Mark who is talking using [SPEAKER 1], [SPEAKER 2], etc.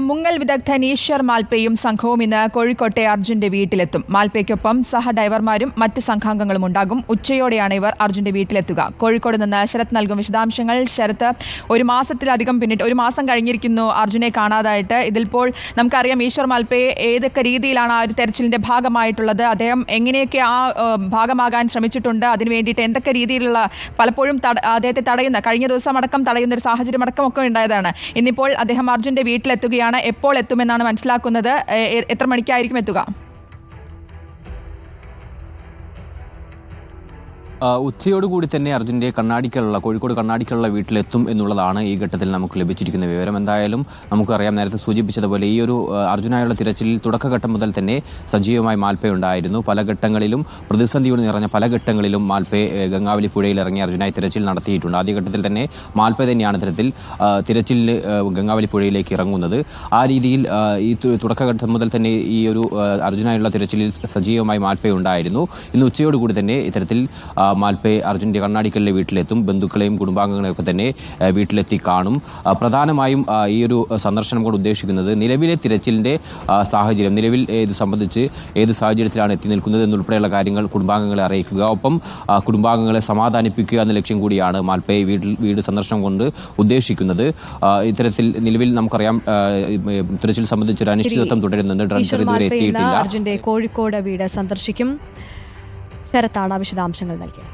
[SPEAKER 1] മുങ്ങൽ വിദഗ്ധൻ ഈശ്വർ മാൽപ്പയും സംഘവും ഇന്ന് കോഴിക്കോട്ടെ അർജുന്റെ വീട്ടിലെത്തും. മാൽപ്പയ്ക്കൊപ്പം സഹ ഡ്രൈവർമാരും മറ്റ് സംഘാംഗങ്ങളും ഉണ്ടാകും. ഉച്ചയോടെയാണ് ഇവർ അർജുന്റെ വീട്ടിലെത്തുക. കോഴിക്കോട് നിന്ന് ശരത് നൽകും വിശദാംശങ്ങൾ. ശരത്ത് ഒരു മാസത്തിലധികം പിന്നിട്ട് ഒരു മാസം കഴിഞ്ഞിരിക്കുന്നു അർജുനെ കാണാതായിട്ട്. ഇതിൽപ്പോൾ നമുക്കറിയാം ഈശ്വർ മാൽപ്പയെ ഏതൊക്കെ രീതിയിലാണ് ആ ഒരു തെരച്ചിലിന്റെ ഭാഗമായിട്ടുള്ളത്. അദ്ദേഹം എങ്ങനെയൊക്കെ ആ ഭാഗമാകാൻ ശ്രമിച്ചിട്ടുണ്ട്. അതിന് വേണ്ടിയിട്ട് എന്തൊക്കെ രീതിയിലുള്ള പലപ്പോഴും അദ്ദേഹത്തെ തടയുന്ന കഴിഞ്ഞ ദിവസം അടക്കം തടയുന്ന ഒരു സാഹചര്യം അടക്കമൊക്കെ ഉണ്ടായതാണ്. ഇന്നിപ്പോൾ അദ്ദേഹം അർജുന്റെ വീട്ടിലെത്തുകയാണ്. എപ്പോൾ എത്തുമെന്നാണ് മനസ്സിലാക്കുന്നത്. എത്ര മണിക്കായിരിക്കും എത്തുക?
[SPEAKER 2] ഉച്ചയോടുകൂടി തന്നെ അർജുന്റെ കണ്ണാടിക്കലുള്ള കോഴിക്കോട് കണ്ണാടിക്കലുള്ള വീട്ടിലെത്തും എന്നുള്ളതാണ് ഈ ഘട്ടത്തിൽ നമുക്ക് ലഭിച്ചിരിക്കുന്ന വിവരം. എന്തായാലും നമുക്കറിയാം നേരത്തെ സൂചിപ്പിച്ചതുപോലെ ഈ ഒരു അർജുനായുള്ള തിരച്ചിലിൽ തുടക്കഘട്ടം മുതൽ തന്നെ സജീവമായി മാൽപ്പേ ഉണ്ടായിരുന്നു. പല ഘട്ടങ്ങളിലും പ്രതിസന്ധിയോട് നിറഞ്ഞ പല ഘട്ടങ്ങളിലും മാൽപ്പേ ഗംഗാവലി പുഴയിൽ ഇറങ്ങി അർജുനായി തിരച്ചിൽ നടത്തിയിട്ടുണ്ട്. ആദ്യഘട്ടത്തിൽ തന്നെ മാൽപ്പേ തന്നെയാണ് ഇത്തരത്തിൽ തിരച്ചിലിൽ ഗംഗാവലി പുഴയിലേക്ക് ഇറങ്ങുന്നത്. ആ രീതിയിൽ ഈ തുടക്കഘട്ടം മുതൽ തന്നെ ഈ ഒരു അർജുനായുള്ള തിരച്ചിലിൽ സജീവമായി മാൽപ്പേ ഉണ്ടായിരുന്നു. ഇന്ന് ഉച്ചയോടുകൂടി തന്നെ ഇത്തരത്തിൽ മാൽപ്പേ അർജുന്റെ കണ്ണാടിക്കലിലെ വീട്ടിലെത്തും. ബന്ധുക്കളെയും കുടുംബാംഗങ്ങളെയൊക്കെ തന്നെ വീട്ടിലെത്തി കാണും. പ്രധാനമായും ഈ ഒരു സന്ദർശനം കൊണ്ട് ഉദ്ദേശിക്കുന്നത് നിലവിലെ തിരച്ചിലിന്റെ സാഹചര്യം നിലവിൽ ഇത് സംബന്ധിച്ച് ഏത് സാഹചര്യത്തിലാണ് എത്തി നിൽക്കുന്നത് എന്നുൾപ്പെടെയുള്ള കാര്യങ്ങൾ കുടുംബാംഗങ്ങളെ അറിയിക്കുക. ഒപ്പം കുടുംബാംഗങ്ങളെ സമാധാനിപ്പിക്കുക എന്ന ലക്ഷ്യം കൂടിയാണ് മാൽപ്പെ വീട്ടിൽ വീട് സന്ദർശനം കൊണ്ട് ഉദ്ദേശിക്കുന്നത്. ഇത്തരത്തിൽ നിലവിൽ നമുക്കറിയാം തിരച്ചിൽ സംബന്ധിച്ച് തിരച്ചിൽ സംബന്ധിച്ചൊരു അനിശ്ചിതത്വം തുടരുന്നുണ്ട്.
[SPEAKER 3] ഈശ്വർ
[SPEAKER 2] ഇതുവരെ എത്തിയിട്ടില്ല.
[SPEAKER 3] കോഴിക്കോട് വീട് സന്ദർശിക്കും. ശരത്താണ് വിശദാംശങ്ങൾ നൽകിയത്.